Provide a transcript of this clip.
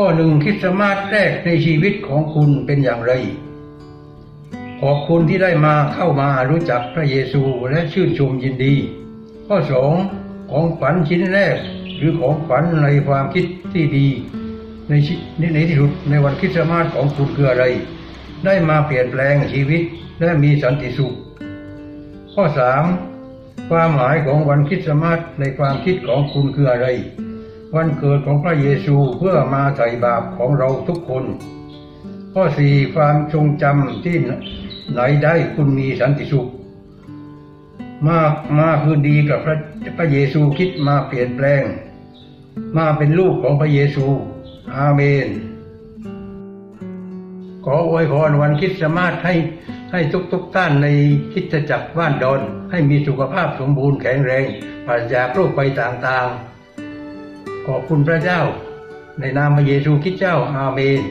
ข้อหนึ่งคริสต์มาสแรกในชีวิตของคุณเป็นอย่างไร ขอบคุณที่ได้มาเข้ามารู้จักพระเยซูและชื่นชมยินดี ข้อสองของฝันชิ้นแรก หรือของฝันในความคิดที่ดีในในที่สุดในวันคริสต์มาสของคุณคืออะไร ได้มาเปลี่ยนแปลงชีวิตและมีสันติสุข ข้อสามความหมายของวันคริสต์มาสในความคิดของคุณคืออะไร วันเกิดของพระเยซูเพื่อมาไถ่บาปของเราทุกคน ข้อสี่ความทรงจำที่ไหนได้คุณมีสันติสุข มามาคืนดีกับพระพระเยซูคิดมาเปลี่ยนแปลง มาเป็นลูกของพระเยซู อาเมน ขออวยพรวันคริสมาสให้ให้ทุกทุกๆท่านในคิดจักรบ้านดอนให้มีสุขภาพสมบูรณ์แข็งแรงปราศจากโรคไปต่างๆ ขอบคุณพระเจ้า ในนามพระเยซูคริสต์เจ้าอาเมน